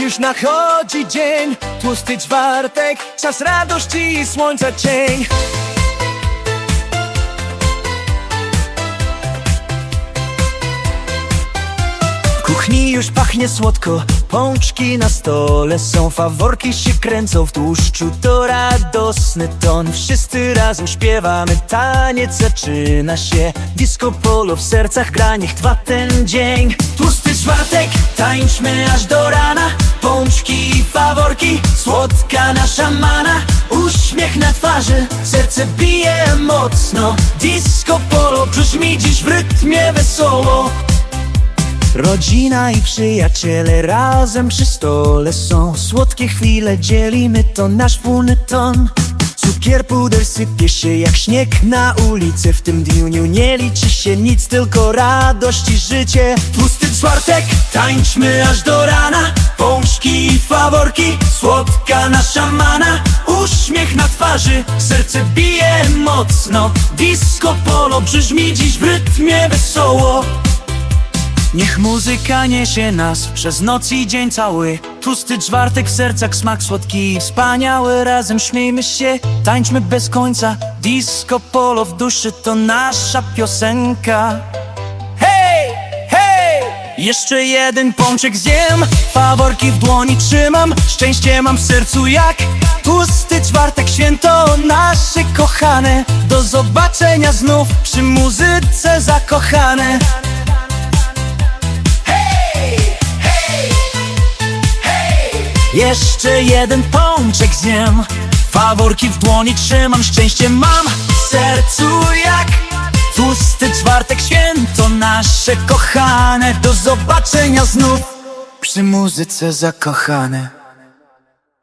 Już nachodzi dzień, tłusty czwartek Czas radości i słońca cień. W kuchni już pachnie słodko Pączki na stole są Faworki się kręcą w tłuszczu To radosny ton. Wszyscy razem śpiewamy Taniec zaczyna się. Disco polo w sercach gra Niech trwa ten dzień. Tłusty czwartek Tańczmy aż do rana Pączki i faworki Słodka nasza mana. Uśmiech na twarzy Serce bije mocno. Disco polo brzmi dziś w rytmie wesoło. Rodzina i przyjaciele razem przy stole są. Słodkie chwile dzielimy, to nasz wspólny ton. Cukier puder sypie się jak śnieg na ulicy. W tym dniu nie liczy się nic, tylko radość i życie. Tłusty czwartek, tańczmy aż do rana. I faworki, słodka nasza mana Uśmiech na twarzy, serce bije mocno Disco polo brzmi dziś w rytmie wesoło Niech muzyka niesie nas przez noc i dzień cały Tłusty czwartek w sercach smak słodki wspaniały Razem śmiejmy się, tańczmy bez końca Disco polo w duszy to nasza piosenka! Jeszcze jeden pączek zjem Faworki w dłoni trzymam Szczęście mam w sercu jak Tłusty czwartek święto. Nasze kochane Do zobaczenia znów przy muzyce zakochane. Jeszcze jeden pączek zjem Faworki w dłoni trzymam, szczęście mam w sercu jak Tłusty czwartek święto nasze kochane. Do zobaczenia znów przy muzyce zakochane